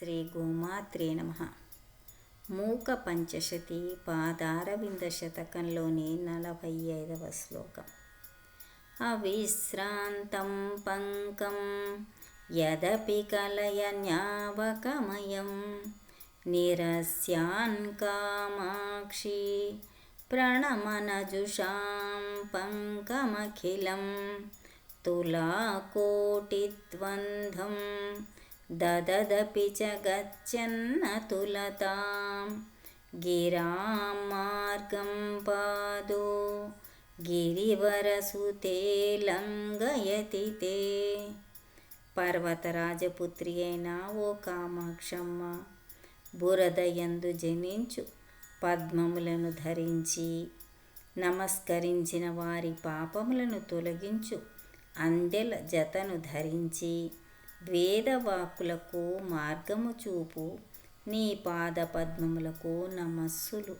శ్రీ గోమాత్రే నమ మూక పంచశతి పాదారవింద శతకంలోని నలభై ఐదవ శ్లోకం అవిశ్రాంతం పంకం యదపి కలయన్యావకమయం నిరస్యాన్ కామాక్షి ప్రణమనజుషాం పంకమఖిలం తులాకోటిద్వంద్వం దదదపి చ గచ్చన్నతులతాం గిరాం మార్గం పాదో గిరివరసుతే లంగయతి తే. పర్వతరాజపుత్రి అయిన ఓ కామాక్షమ్మ బురదయందు జనించు పద్మములను ధరించి నమస్కరించిన వారి పాపములను తొలగించు అందెల జతను ధరించి వేదవాక్కులకు మార్గము చూపు నీ పాద పద్మములకు నమస్సులు.